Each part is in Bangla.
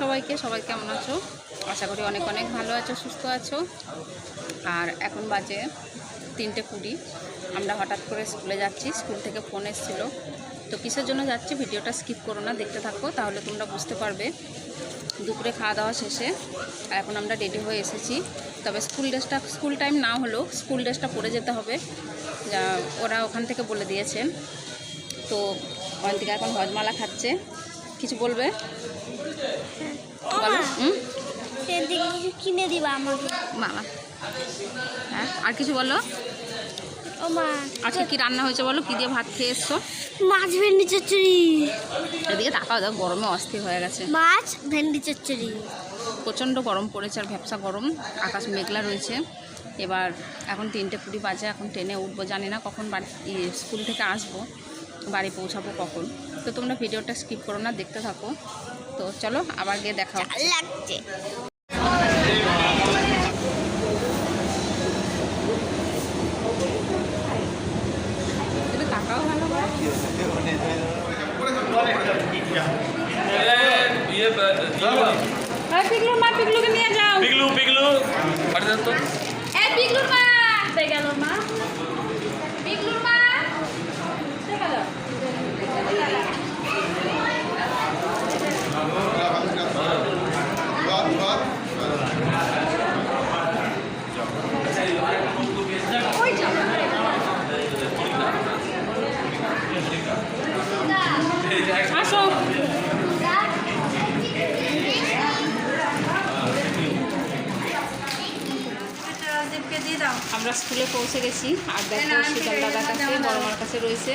সবাইকে, সবাই কেমন আছো? আশা করি অনেক অনেক ভালো আছো, সুস্থ আছো। আর এখন বাজে তিনটে কুড়ি। আমরা হঠাৎ করে স্কুলে যাচ্ছি, স্কুল থেকে ফোন এসেছিল। তো কিসের জন্য যাচ্ছি ভিডিওটা স্কিপ করো না, দেখতে থাকো, তাহলে তোমরা বুঝতে পারবে। দুপুরে খাওয়া দাওয়া শেষে এখন আমরা রেডি হয়ে এসেছি। তবে স্কুল ড্রেসটা, স্কুল টাইম না হলেও স্কুল ড্রেসটা পরে যেতে হবে। যা, ওরা ওখান থেকে বলে দিয়েছেন। তো অন্তিকা এখন হজমালা খাচ্ছে। কিছু বলবে? কিনে দিবা আমাকে। মামা হ্যাঁ আর কিছু বলো? আজকে কি রান্না হয়েছে বলো? কি দিয়ে ভাত খেয়ে এসছো? মাছ ভেন্ডি চচ্চড়ি। এদিকে তাকাও দাও গরমে অস্থির হয়ে গেছে। মাছ ভেন্ডি চচ্চড়ি। প্রচণ্ড গরম পড়েছে আর ভ্যাবসা গরম আকাশ মেঘলা রয়েছে। এবার এখন তিনটে কুড়ি বাজে এখন ট্রেনে উঠবো জানি না কখন বাড়ি ই, স্কুল থেকে আসব বাড়ি পৌঁছাবো কখন। তো তোমরা ভিডিওটা স্কিপ করো না দেখতে থাকো। তো চলো আবার গিয়ে দেখা লাগছে মা পিগলুকে নিয়ে যাও পিগলু পিগলু পাঠিয়ে দাও তো পিগলুর মা আমরা স্কুলে পৌঁছে গেছি। আর দেখো শীতল দাদার কাছে বড় মার কাছে রয়েছে।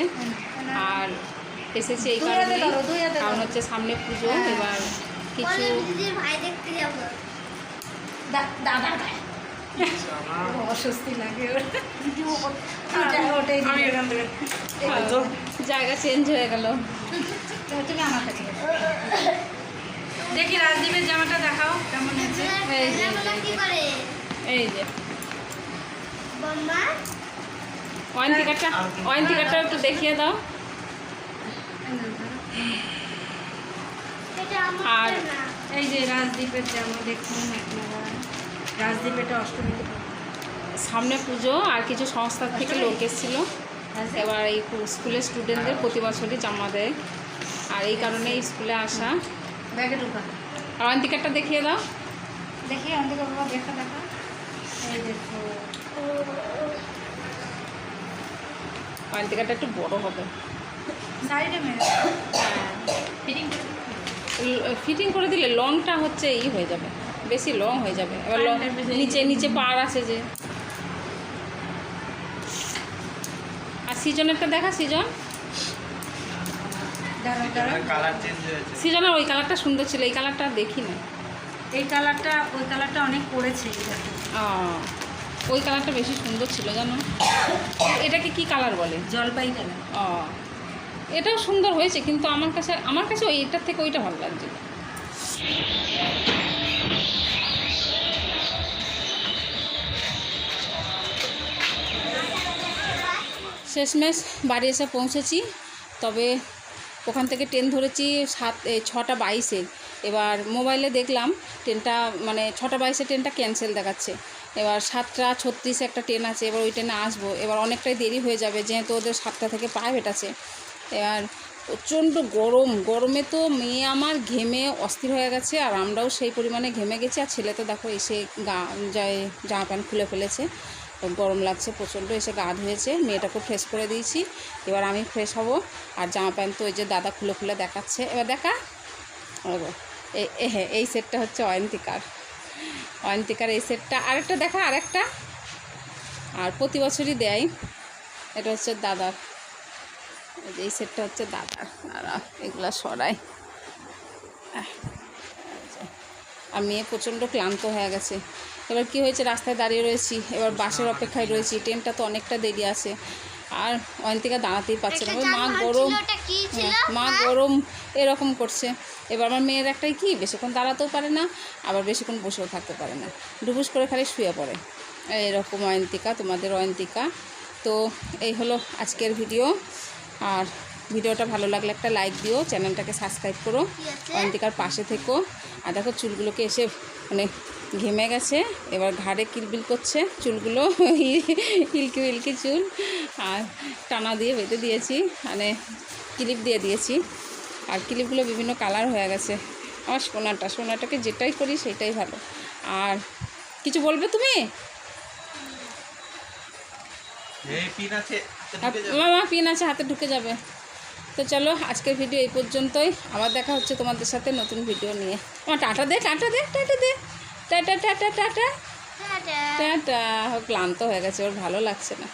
আর এসেছি এই কারণে কারণ হচ্ছে সামনে পুজো এবার কিছু দিদির ভাই দেখতে যাব। দাদা অস্বস্তি লাগে ওর। ওটাই আমি এখান থেকে জায়গা চেঞ্জ হয়ে গেল। তুমি আমার কাছে দেখি রাজদীপের জামাটা দেখাও কেমন আছে এই যে, খেলাধুলা কি করে এই যে বোম্মা ওয়াইন টিকারটা একটু দেখিয়ে দাও। আর- এই যে রাজদীপের জামা দেখুন আপনারা সামনে পুজো আর কিছু সংস্থার থেকে লোক এসেছিল। এবার এই স্কুলের স্টুডেন্টদের প্রতি বছরই জামা দেয়। আর এই কারণে স্কুলে আসা। ব্যাগে ঢোকা। আর ওয়াইন টিকারটা দেখিয়ে দাও। দেখি বাবা দেখা দেখা এই দেখো। টিকারটা একটু বড় হবে। ফিটিং ফিটিং করে দিলে। লংটা হচ্ছে ই হয়ে যাবে বেশি লং হয়ে যাবে। এবার লং নিচে নিচে পার আছে যে। আর সিজনেরটা দেখা সিজন? দাঁড়া দাঁড়া কালার চেঞ্জ হয়েছে। সিজনের ওই কালারটা সুন্দর ছিল এই কালারটা দেখি না এই কালারটা ওই কালারটা অনেক পড়েছে। আহ, ওই কালারটা বেশি সুন্দর ছিল জানো? এটাকে কি কালার বলে? জলপাই কালার। ও এটাও সুন্দর হয়েছে কিন্তু আমার কাছে আমার কাছে ওই এটার থেকে ওইটা ভালো লাগছে। শেষমেশ বাড়ি এসে পৌঁছেছি তবে ওখান থেকে ট্রেন ধরেছি সাত ছটা বাইশে। এবার মোবাইলে দেখলাম ট্রেনটা মানে ছটা বাইশে ট্রেনটা ক্যান্সেল দেখাচ্ছে। এবার সাতটা ছত্রিশে একটা ট্রেন আছে, এবার ওই ট্রেনে আসব। এবার অনেকটাই দেরি হয়ে যাবে, যেহেতু ওদের সাতটা থেকে প্রাইভেট আছে। এবার প্রচণ্ড গরম, গরমে তো মেয়ে আমার ঘেমে অস্থির হয়ে গেছে, আর আমরাও সেই পরিমাণে ঘেমে গেছি। আর ছেলে তো দেখো এসে গা, যায় জামা প্যান্ট খুলে ফেলেছে। গরম লাগছে, প্রচণ্ড এসে গা ধুয়েছে, মেয়েটাকে ফ্রেশ করে দিয়েছি। এবার আমি ফ্রেশ হব, আর জামা প্যান্ট তো ওই যে দাদা খুলে খুলে দেখাচ্ছে। এবার দেখা হ্যাঁ এই সেটটা হচ্ছে অয়ন্তিকার। অয়ন্তিকার এই সেটটা আরেকটা দেখা, আরেকটা। আর প্রতি বছরই দেয়, এটা হচ্ছে দাদার। এই সেটটা হচ্ছে দাদার। আর এগুলা সরাই। আর মেয়ে প্রচণ্ড ক্লান্ত হয়ে গেছে। এবার কি হয়েছে? রাস্তায় দাঁড়িয়ে রয়েছি। এবার বাসের অপেক্ষায় রয়েছি। ট্রেনটা তো অনেকটা দেরি আছে। আর অয়ন্তিকা দাঁড়াতেই পারছে না। মা গরম? হ্যাঁ, মা গরম এরকম করছে। এবার আমার মেয়ের একটাই কি? বেশিক্ষণ দাঁড়াতেও পারে না আবার বেশিক্ষণ বসেও থাকতে পারে না। ডুবুস করে খালি শুয়ে পড়ে। এরকম অয়ন্তিকা তোমাদের অয়ন্তিকা তো এই হলো আজকের ভিডিও। আর ভিডিওটা ভালো লাগলে একটা লাইক দিও চ্যানেলটাকে সাবস্ক্রাইব করো। অন্তিকার পাশে থেকো। আর দেখো চুলগুলোকে এসে মানে ঘেমে গেছে এবার ঘাড়ে কিলবিল করছে চুলগুলো ইলকি ইলকি চুল আর টানা দিয়ে বেঁধে দিয়েছি মানে ক্লিপ দিয়ে দিয়েছি আর ক্লিপগুলো বিভিন্ন কালার হয়ে গেছে। আমার সোনাটা সোনাটাকে যেটাই করি সেটাই ভালো। আর কিছু বলবে তুমি? মামা পিন আছে হাতে ঢুকে যাবে। তো চলো আজকের ভিডিও এই পর্যন্তই। আবার দেখা হচ্ছে তোমাদের সাথে নতুন ভিডিও নিয়ে। আমার টাটা দে টাটা দে টাটা দে। টাটা টাটা টাটা টাটা ক্লান্ত হয়ে গেছে ওর ভালো লাগছে না।